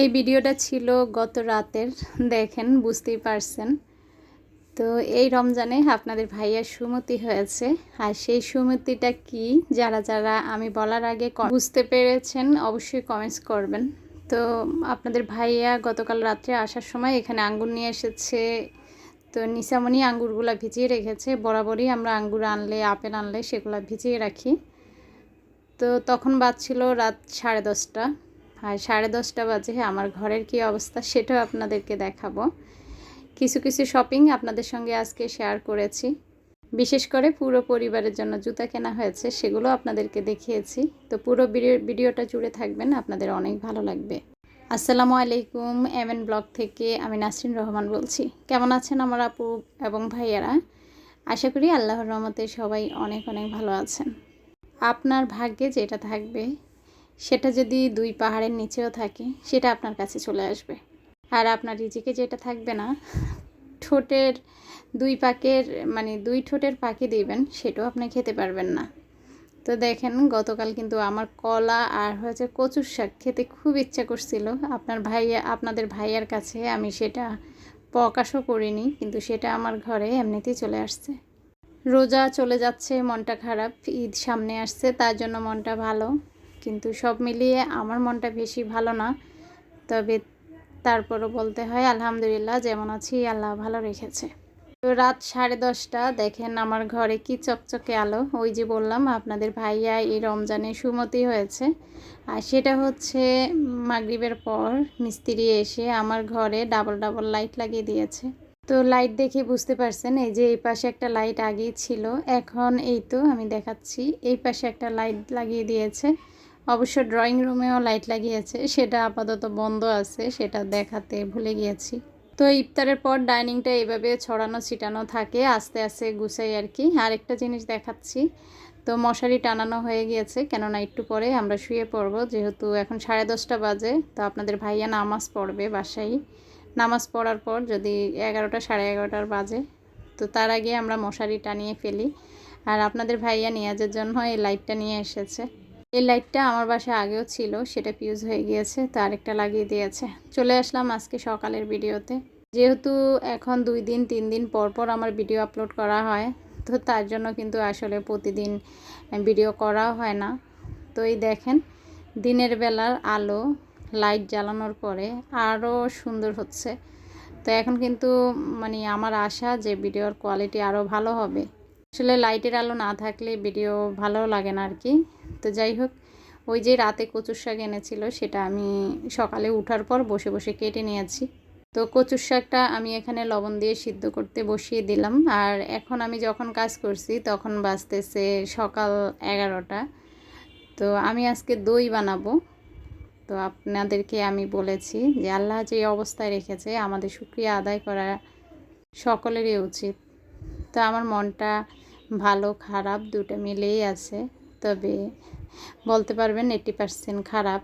এই ভিডিওটা ছিল গত রাতের, দেখেন, বুঝতেই পারছেন। তো এই রমজানে আপনাদের ভাইয়ার সুমতি হয়েছে। আর সেই সুমতিটা কি, যারা যারা আমি বলার আগে বুঝতে পেরেছেন, অবশ্যই কমেন্টস করবেন। তো আপনাদের ভাইয়া গতকাল রাত্রে আসার সময় এখানে আঙ্গুর নিয়ে এসেছে। তো নিসামণি আঙ্গুরগুলা ভিজিয়ে রেখেছে। বরাবরই আমরা আঙ্গুর আনলে, আপেল আনলে সেগুলো ভিজিয়ে রাখি। তো তখন বাজছিল রাত সাড়ে দশটা। আর সাড়ে দশটা বাজে আমার ঘরের কি অবস্থা সেটাও আপনাদেরকে দেখাবো। কিছু কিছু শপিং আপনাদের সঙ্গে আজকে শেয়ার করেছি। বিশেষ করে পুরো পরিবারের জন্য জুতা কেনা হয়েছে, সেগুলো আপনাদেরকে দেখিয়েছি। তো পুরো ভিডিও, ভিডিওটা জুড়ে থাকবেন, আপনাদের অনেক ভালো লাগবে। আসসালামু আলাইকুম এম এন ব্লগ থেকে আমি নাসরিন রহমান বলছি। কেমন আছেন আমার আপু এবং ভাইয়ারা? আশা করি আল্লাহর রহমতে সবাই অনেক অনেক ভালো আছেন। আপনার ভাগ্যে যেটা থাকবে সেটা যদি দুই পাহাড়ের নিচেও থাকে, সেটা আপনার কাছে চলে আসবে। আর আপনার রিজিকে যেটা থাকবে না, ঠোঁটের দুই পাকের মানে দুই ঠোঁটের পাখি দিবেন, সেটাও আপনি খেতে পারবেন না। তো দেখেন, গতকাল কিন্তু আমার কলা আর হয়েছে কচুর শাক খেতে খুব ইচ্ছা করছিল। আপনার ভাইয়া, আপনাদের ভাইয়ার কাছে আমি সেটা প্রকাশও করিনি, কিন্তু সেটা আমার ঘরে এমনিতেই চলে আসছে। রোজা চলে যাচ্ছে, মনটা খারাপ, ঈদ সামনে আসছে, তার জন্য মনটা ভালো। কিন্তু সব মিলিয়ে আমার মনটা বেশি ভালো না। তবে তারপরও বলতে হয়, আলহামদুলিল্লাহ, যেমন আছি, আল্লাহ ভালো রেখেছে। তো রাত সাড়ে দশটা, দেখেন আমার ঘরে কি চকচকে আলো। ওই যে বললাম, আপনাদের ভাইয়া এই রমজানে সুমতি হয়েছে। আর সেটা হচ্ছে মাগরিবের পর মিস্ত্রি এসে আমার ঘরে ডাবল ডাবল লাইট লাগিয়ে দিয়েছে। তো লাইট দেখে বুঝতে পারছেন, এই যে এই পাশে একটা লাইট আগেই ছিল, এখন এই তো আমি দেখাচ্ছি, এই পাশে একটা লাইট লাগিয়ে দিয়েছে। অবশ্য ড্রয়িং রুমেও লাইট লাগিয়েছে, সেটা আপাতত বন্ধ আছে, সেটা দেখাতে ভুলে গিয়েছি। তো ইফতারের পর ডাইনিংটা এইভাবে ছড়ানো, ছিটানো থাকে, আস্তে আস্তে গুছাই আর কি। আরেকটা জিনিস দেখাচ্ছি। তো মশারি টানানো হয়ে গিয়েছে, কেননা একটু পরে আমরা শুয়ে পড়ব, যেহেতু এখন সাড়ে দশটা বাজে, তো আপনাদের ভাইয়া নামাজ পড়বে বাসায়। নামাজ পড়ার পর যদি এগারোটা, সাড়ে এগারোটার বাজে, তো তার আগে আমরা মশারি টানিয়ে ফেলি। আর আপনাদের ভাইয়া নিয়াজের জন্য এই লাইটটা নিয়ে এসেছে। এই লাইটটা আমার বাসায় আগেও ছিল, সেটা ফিউজ হয়ে গিয়েছে তো আরেকটা লাগিয়ে দিয়েছে। চলে আসলাম আজকে সকালের ভিডিওতে। যেহেতু এখন দুই দিন, তিন দিন পর পর আমার ভিডিও আপলোড করা হয়, তো তার জন্য কিন্তু আসলে প্রতিদিন ভিডিও করা হয় না। তো এই দেখেন, দিনের বেলার আলো, লাইট জ্বালানোর পরে আরও সুন্দর হচ্ছে। তো এখন কিন্তু মানে আমার আশা যে ভিডিওর কোয়ালিটি আরও ভালো হবে। আসলে লাইটের আলো না থাকলে ভিডিও ভালো লাগে না আর কি। তো যাই হোক, ওই যে রাতে কচুর শাক এনেছিল, সেটা আমি সকালে উঠার পর বসে বসে কেটে নিয়েছি। তো কচুর শাকটা আমি এখানে লবণ দিয়ে সিদ্ধ করতে বসিয়ে দিলাম। আর এখন আমি যখন কাজ করছি, তখন বাজতেছে সকাল এগারোটা। তো আমি আজকে দই বানাবো। তো আপনাদেরকে আমি বলেছি যে আল্লাহ যে অবস্থায় রেখেছে, আমাদের শুক্রিয়া আদায় করা সকলেরই উচিত। তো আমার মনটা ভালো, খারাপ দুটো মিলেই আছে। তবে বলতে পারবেন এইটি পার্সেন্ট খারাপ।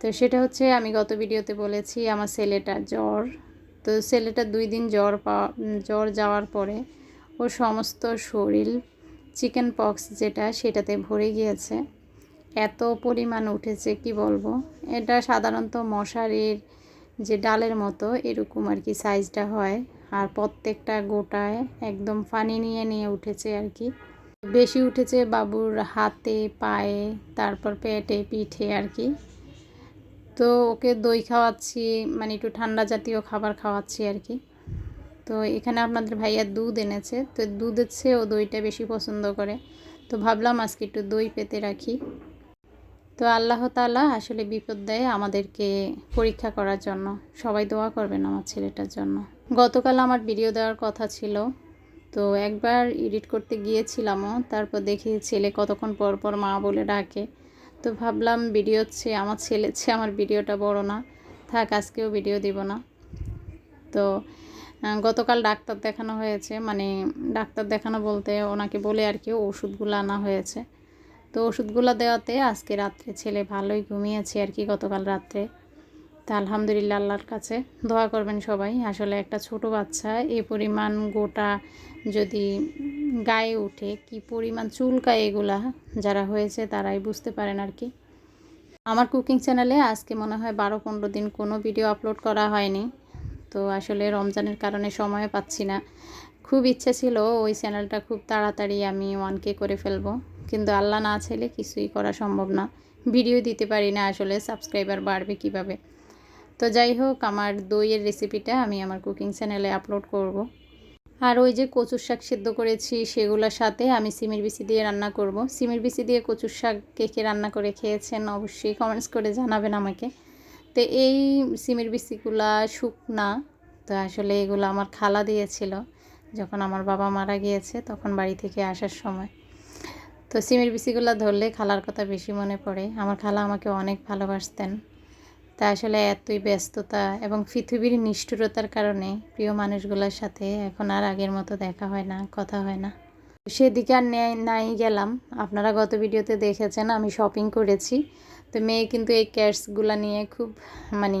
তো সেটা হচ্ছে আমি গত ভিডিওতে বলেছি আমার ছেলেটা জ্বর। তো ছেলেটা দুই দিন জ্বর পাওয়া জ্বর যাওয়ার পরে ওর সমস্ত শরীর চিকেন পক্স যেটা সেটাতে ভরে গিয়েছে। এত পরিমাণ উঠেছে, কি বলব? এটা সাধারণত মশারির যে ডালের মতো এরকম আর কি সাইজটা হয়। আর প্রত্যেকটা গোটায় একদম পানি নিয়ে নিয়ে উঠেছে আর কি। বেশি উঠেছে বাবুর হাতে, পায়ে, তারপর পেটে, পিঠে আর কি। তো ওকে দই খাওয়াচ্ছি মানে একটু ঠান্ডা জাতীয় খাবার খাওয়াচ্ছি আর কি। তো এখানে আপনাদের ভাইয়া দুধ এনেছে, তো দুধের চেয়ে ও দইটা বেশি পছন্দ করে। তো ভাবলাম আজকে একটু দই পেতে রাখি। তো আল্লাহ তালা আসলে বিপদ দেয় আমাদেরকে পরীক্ষা করার জন্য। সবাই দোয়া করবেন আমার ছেলেটার জন্য। গতকাল আমার ভিডিও দেওয়ার কথা ছিল। তো একবার এডিট করতে গিয়েছিলামও, তারপর দেখি ছেলে কতক্ষণ পর পর মা বলে ডাকে। তো ভাবলাম ভিডিও হচ্ছে আমার ছেলে হচ্ছে আমার ভিডিওটা বড় না, থাক আজকেও ভিডিও দিব না। তো গতকাল ডাক্তার দেখানো হয়েছে মানে ডাক্তার দেখানো বলতে ওনাকে বলে আর কি ওষুধগুলো আনা হয়েছে। তো ওষুধগুলো দেওয়াতে আজকে রাত্রে ছেলে ভালোই ঘুমিয়েছে আর কি গতকাল রাত্রে। তা আলহামদুলিল্লাহ আল্লাহর কাছে দোয়া করবেন সবাই। আসলে একটা ছোট বাচ্চা, এ পরিমাণ গোটা যদি গায়ে উঠে কি পরিমাণ চুলকায় এগুলা যারা হয়েছে তারাই বুঝতে পারেন আর কি। আমার কুকিং চ্যানেলে আজকে মনে হয় বারো পনেরো দিন কোনো ভিডিও আপলোড করা হয়নি। তো আসলে রমজানের কারণে সময় পাচ্ছি না। খুব ইচ্ছে ছিল ওই চ্যানেলটা খুব তাড়াতাড়ি আমি ওয়ান কে করে ফেলব। কিন্তু আল্লাহ না ছেলে কিছুই করা সম্ভব না। ভিডিও দিতে পারি না আসলে সাবস্ক্রাইবার বাড়বে কীভাবে? তো যাই হোক, আমার দইয়ের রেসিপিটা আমি আমার কুকিং চ্যানেলে আপলোড করব। আর ওই যে কচুর শাক সিদ্ধ করেছি, সেগুলোর সাথে আমি সিমের বিচি দিয়ে রান্না করব। সিমের বিচি দিয়ে কচুর শাক কে কে রান্না করে খেয়েছেন অবশ্যই কমেন্টস করে জানাবেন আমাকে তো এই সিমের বিচিগুলা শুকনা, তো আসলে এগুলো আমার খালা দিয়েছিল যখন আমার বাবা মারা গিয়েছে তখন বাড়ি থেকে আসার সময় তো সিমের বিচিগুলো ধরলে খালার কথা বেশি মনে পড়ে আমার খালা আমাকে অনেক ভালোবাসতেন তা আসলে এতই ব্যস্ততা এবং পৃথিবীর নিষ্ঠুরতার কারণে প্রিয় মানুষগুলোর সাথে এখন আর আগের মতো দেখা হয় না, কথা হয় না। সেদিকে আর নাই গেলাম। আপনারা গত ভিডিওতে দেখেছেন, আমি শপিং করেছি। তো মেয়ে কিন্তু এই ক্যাটসগুলো নিয়ে খুব মানে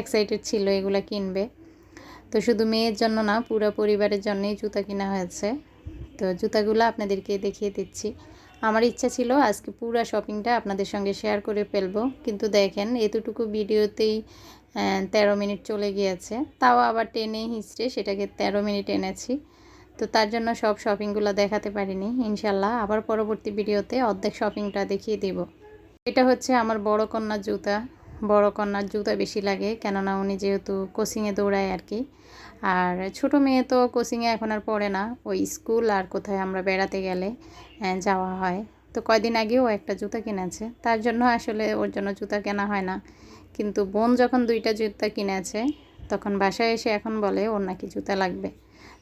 এক্সাইটেড ছিল এগুলো কিনবে। তো শুধু মেয়ের জন্য না, পুরো পরিবারের জন্যই জুতা কেনা হয়েছে। তো জুতাগুলো আপনাদেরকে দেখিয়ে দিচ্ছি। আমার ইচ্ছা ছিল আজকে পুরো শপিংটা আপনাদের সঙ্গে শেয়ার করে ফেলব। কিন্তু দেখেন, এতটুকু ভিডিওতেই তেরো মিনিট চলে গিয়েছে। তাও আবার টেনে হিঁচড়ে সেটাকে তেরো মিনিট এনেছি। তো তার জন্য সব শপিংগুলো দেখাতে পারিনি। ইনশাল্লাহ আবার পরবর্তী ভিডিওতে অর্ধেক শপিংটা দেখিয়ে দেব। এটা হচ্ছে আমার বড় কন্যা জুতা। বড় কন্যার জুতা বেশি লাগে, কেননা উনি যেহেতু কোচিংয়ে দৌড়ায় আর কি। আর ছোট মেয়ে তো কোচিংয়ে এখন আর পড়ে না, ওই স্কুল আর কোথায় আমরা বেড়াতে গেলে যাওয়া হয়। তো কয়দিন আগেও একটা জুতা কিনেছে। তার জন্য আসলে ওর জন্য জুতা কেনা হয় না। কিন্তু বোন যখন দুইটা জুতা কিনেছে, তখন বাসায় এসে এখন বলে, ওর নাকি জুতা লাগবে।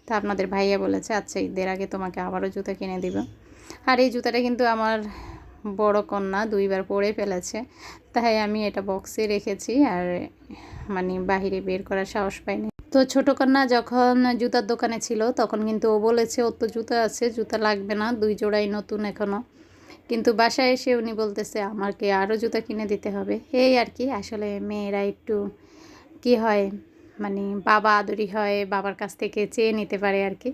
তা আপনাদের ভাইয়া বলেছে আচ্ছা ঈদের আগে তোমাকে আবারও জুতা কিনে দিব। আর এই জুতাটা কিন্তু আমার বড় কন্যা দুইবার পরে ফেলেছে। তাই আমি এটা বক্সে রেখেছি আর মানে বাহিরে বের করার সাহস পাইনি। তো ছোটো কন্যা যখন জুতার দোকানে ছিল, তখন কিন্তু ও বলেছে, ওর তো জুতা আছে, জুতা লাগবে না, দুই জোড়াই নতুন এখনও কিন্তু বাসায় এসে উনি বলতেছে, আমাকে আরও জুতা কিনে দিতে হবে। এই আর কি, আসলে মেয়েরা একটু কি হয় মানে বাবা আদরি হয়, বাবার কাছ থেকে চেয়ে নিতে পারে আর কি।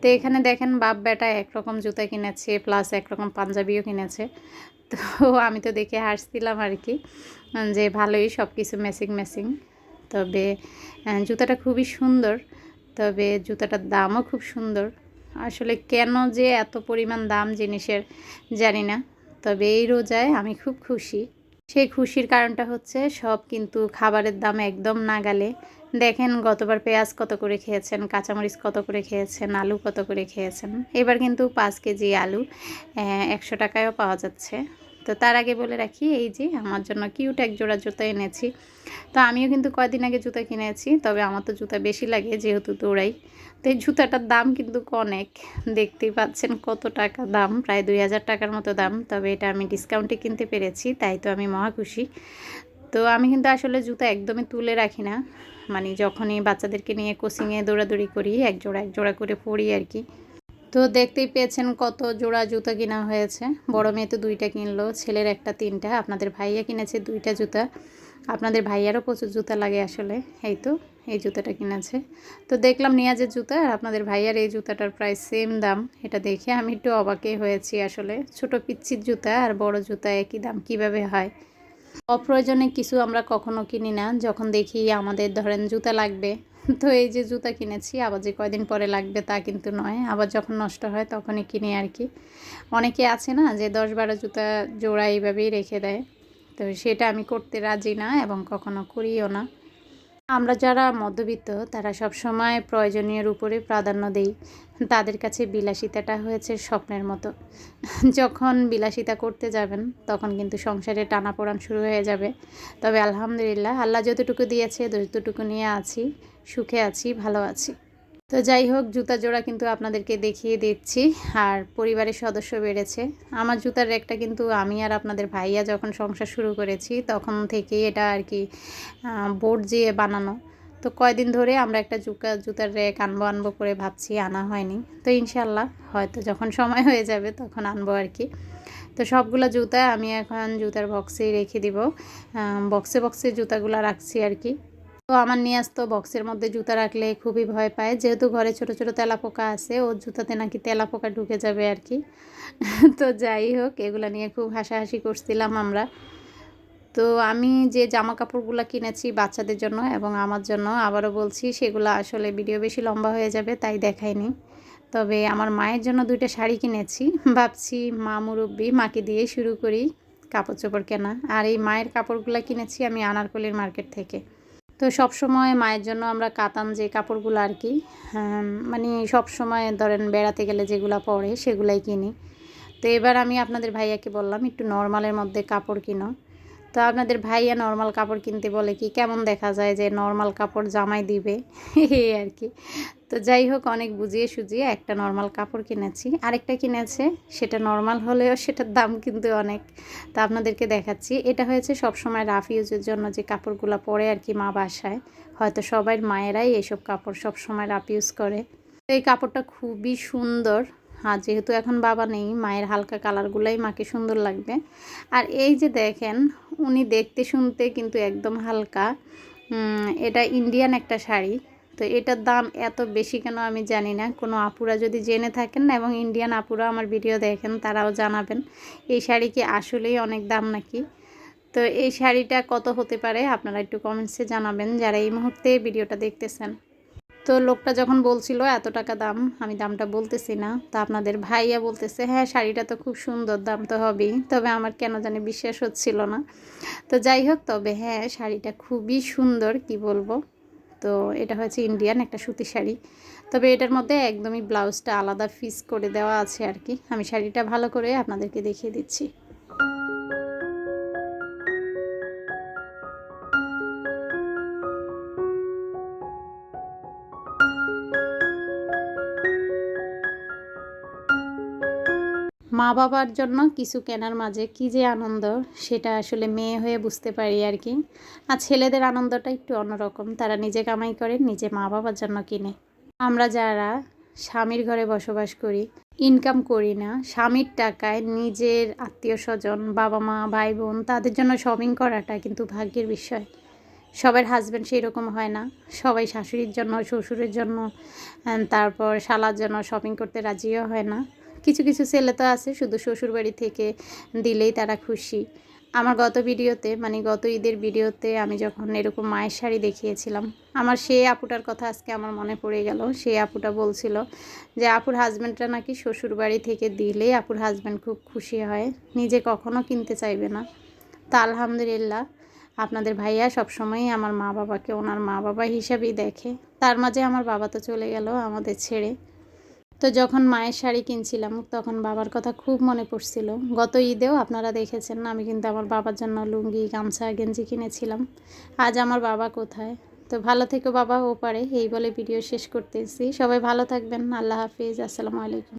তো এখানে দেখেন বাপ বেটা একরকম জুতা কিনেছে প্লাস একরকম পাঞ্জাবিও কিনেছে। তো আমি তো দেখে হাসছিলাম আর কি, যে ভালোই সব কিছু ম্যাচিং ম্যাচিং তবে জুতাটা খুবই সুন্দর, তবে জুতাটার দামও খুব সুন্দর। আসলে কেন যে এত পরিমাণ দাম জিনিসের জানি না, তবে এই রোজায় আমি খুব খুশি। সেই খুশির কারণটা হচ্ছে সব কিন্তু খাবারের দাম একদম না নাগালে দেখেন গতবার পেঁয়াজ কত করে খেয়েছেন, কাঁচামরিচ কত করে খেয়েছেন, আলু কত করে খেয়েছেন। এবার কিন্তু পাঁচ কেজি আলু একশো টাকায়ও পাওয়া যাচ্ছে। তো তার আগে বলে রাখি, এই যে আমার জন্য কিউট এক জোড়া জুতো এনেছি। তো আমিও কিন্তু কয়দিন আগে জুতা কিনেছি তবে আমার তো জুতা বেশি লাগে যেহেতু দৌড়াই। তো এই জুতাটার দাম কিন্তু অনেক। দেখতেই পাচ্ছেন কত টাকা দাম, প্রায় দুই হাজার টাকার মতো দাম। তবে এটা আমি ডিসকাউন্টে কিনতে পেরেছি, তাই তো আমি মহা খুশি। তো আমি কিন্তু আসলে জুতা একদমই তুলে রাখি না। মানে যখনই বাচ্চাদেরকে নিয়ে কোচিংয়ে দৌড়াদৌড়ি করি, এক জোড়া এক জোড়া করে পড়ি আর কি তো দেখতেই পেয়েছেন কত জোড়া জুতা কেনা হয়েছে। বড় মেয়ে তো দুইটা কিনলো, ছেলের একটা, তিনটা। আপনাদের ভাইয়া কিনেছে দুইটা জুতা। আপনাদের ভাইয়ারও প্রচুর জুতা লাগে আসলে, এই তো, এই জুতাটা কিনেছে। তো দেখলাম নিয়াজের জুতা, আর আপনাদের ভাইয়ার এই জুতাটার প্রায় সেম দাম। এটা দেখে আমি একটু অবাকে হয়েছি আসলে। ছোট পিচ্ছির জুতা আর বড় জুতা একই দাম কীভাবে হয়? অপ্রয়োজনে কিছু আমরা কখনো কিনি না। যখন দেখি আমাদের ধরেন জুতা লাগবে, তো এই যে জুতা কিনেছি, আবার যে কয়দিন পরে লাগবে তা কিন্তু নয়। আবার যখন নষ্ট হয় তখনই কিনি আর কি। অনেকে আছে না যে দশ বারো জুতা জোড়া এইভাবেই রেখে দেয়। তো সেটা আমি করতে রাজি না এবং কখনো করিও না। আমরা যারা মধ্যবিত্ত, তারা সব সময় প্রয়োজনীয়ের উপরে প্রাধান্য দেই। তাদের কাছে বিলাসিতাটা হয়েছে স্বপ্নের মতো। যখন বিলাসিতা করতে যাবেন, তখন কিন্তু সংসারে টানাপোড়ান শুরু হয়ে যাবে। তবে আলহামদুলিল্লাহ, আল্লাহ যতটুকু দিয়েছে, যতটুকু নিয়ে আছি, সুখে আছি, ভালো আছি। তো যাই হোক, জুতা জোড়া কিন্তু আপনাদেরকে দেখিয়ে দিচ্ছি। আর পরিবারের সদস্য বেড়েছে। আমার জুতার র্যাকটা কিন্তু আমি আর আপনাদের ভাইয়া যখন সংসার শুরু করেছি, তখন থেকেই এটা আর কি বোর্ড দিয়ে বানানো। তো কয়দিন ধরে আমরা একটা জুকা, জুতার র্যাক আনব আনব করে ভাবছি, আনা হয়নি। তো ইনশাল্লাহ হয়তো যখন সময় হয়ে যাবে তখন আনব আর কি। তো সবগুলো জুতা আমি এখন জুতার বক্সে রেখে দিব। বক্সে বক্সে জুতাগুলো রাখছি আর কি। তো আমার নিয়ে আসতো বক্সের মধ্যে জুতা রাখলে খুবই ভয় পায়। যেহেতু ঘরে ছোট ছোট তেলা পোকা আছে, ওর জুতাতে নাকি তেলা পোকা ঢুকে যাবে আর কি। তো যাই হোক, এগুলো নিয়ে খুব হাসাহাসি করছিলাম আমরা। তো আমি যে জামা কাপড়গুলো কিনেছি বাচ্চাদের জন্য এবং আমার জন্য, আবারও বলছি, সেগুলো আসলে ভিডিও বেশি লম্বা হয়ে যাবে, তাই দেখাইনি। তবে আমার মায়ের জন্য দুইটা শাড়ি কিনেছি। ভাবছি মা মুরব্বী, মাকে দিয়ে শুরু করি কাপড় চোপড় কেনা। আর এই মায়ের কাপড়গুলো কিনেছি আমি আনারকলির মার্কেট থেকে। তো সব সময় মায়ের জন্য আমরা কাতান যে কাপড়গুলো আর কি মানে সব সময় ধরেন বেড়াতে গেলে যেগুলো পরে সেগুলাই কিনি। তো এবার আমি আপনাদের ভাইয়াকে বললাম, একটু নর্মালের মধ্যে কাপড় কিনো। তো আপনাদের ভাইয়া নর্মাল কাপড় কিনতে বলে কি, কেমন দেখা যায় যে নর্মাল কাপড় জামাই দিবে? এই আর কি। তো যাই হোক, অনেক বুঝিয়ে সুজিয়ে একটা নর্মাল কাপড় কিনেছি। আরেকটা কিনেছে, সেটা নর্মাল হলেও সেটার দাম কিন্তু অনেক। তা আপনাদেরকে দেখাচ্ছি, এটা হয়েছে সবসময় রাফ ইউজের জন্য যে কাপড়গুলো পরে আর কি মা বাসায়। হয়তো সবাই মায়েরাই এসব কাপড় সব সময় রাফ ইউজ করে। তো এই কাপড়টা খুবই সুন্দর। হ্যাঁ যেহেতু এখন বাবা নেই, মায়ের হালকা কালারগুলোই মাকে সুন্দর লাগবে। আর এই যে দেখেন, উনি দেখতে শুনতে কিন্তু একদম হালকা। এটা ইন্ডিয়ান একটা শাড়ি। তো এটার দাম এত বেশি কেন আমি জানি না। কোনো আপুরা যদি জেনে থাকেন না, এবং ইন্ডিয়ান আপুরা আমার ভিডিও দেখেন, তারাও জানাবেন, এই শাড়ি কি আসলেই অনেক দাম নাকি? তো এই শাড়িটা কত হতে পারে? আপনারা একটু কমেন্টসে জানাবেন, যারা এই মুহূর্তে ভিডিওটা দেখতেছেন। তো লোকটা যখন বলছিল, এত টাকা দাম? আমি দামটা বলতেছি না। তো আপনাদের ভাইয়া বলতেছে হ্যাঁ শাড়িটা তো খুব সুন্দর, দাম তো হবেই। তবে আমার কেন জানি বিশ্বাস হচ্ছিল না। তো যাই হোক, তবে হ্যাঁ শাড়িটা খুবই সুন্দর, কি বলব? তো এটা হচ্ছে ইন্ডিয়ান একটা সুতি শাড়ি। তবে এটার মধ্যে একদমই ব্লাউজটা আলাদা ফিস করে দেওয়া আছে আর কি। আমি শাড়িটা ভালো করে আপনাদেরকে দেখিয়ে দিচ্ছি। মা বাবার জন্য কিছু কেনার মাঝে কি যে আনন্দ, সেটা আসলে মেয়ে হয়ে বুঝতে পারি আর কি। আর ছেলেদের আনন্দটা একটু অন্যরকম, তারা নিজে কামাই করে নিজে মা বাবার জন্য কিনে। আমরা যারা স্বামীর ঘরে বসবাস করি ইনকাম করি না, স্বামীর টাকায় নিজের আত্মীয় স্বজন বাবা মা ভাই বোন তাদের জন্য শপিং করাটা কিন্তু ভাগ্যের বিষয়। সবার হাজব্যান্ড সেই রকম হয় না। সবাই শাশুড়ির জন্য, শ্বশুরের জন্য, তারপর শালার জন্য শপিং করতে রাজিও হয় না। কিছু কিছু ছেলে তো আছে, শুধু শ্বশুরবাড়ি থেকে দিলেই তারা খুশি। আমার গত ভিডিওতে মানে গত ঈদের ভিডিওতে আমি যখন এরকম মায়ের শাড়ি দেখিয়েছিলাম, আমার সেই আপুটার কথা আজকে আমার মনে পড়ে গেল। সেই আপুটা বলছিল যে, আপুর হাজব্যান্ডটা নাকি শ্বশুরবাড়ি থেকে দিলেই আপুর হাজব্যান্ড খুব খুশি হয়, নিজে কখনো কিনতে চাইবে না। তা আলহামদুলিল্লাহ, আপনাদের ভাইয়া সবসময়ই আমার মা বাবাকে ওনার মা বাবা হিসাবেই দেখে। তার মাঝে আমার বাবা তো চলে গেল আমাদের ছেড়ে। তো যখন মায়ের শাড়ি কিনছিলাম, তখন বাবার কথা খুব মনে পড়ছিল। গত ঈদেও আপনারা দেখেছেন, আমি কিন্তু আমার বাবার জন্য লুঙ্গি, গামছা, গেঞ্জি কিনেছিলাম। আজ আমার বাবা কোথায়? তো ভালো থেকো বাবা, ও পারে। এই বলে ভিডিও শেষ করতেছি। সবাই ভালো থাকবেন। আল্লাহ হাফিজ। আসসালামু আলাইকুম।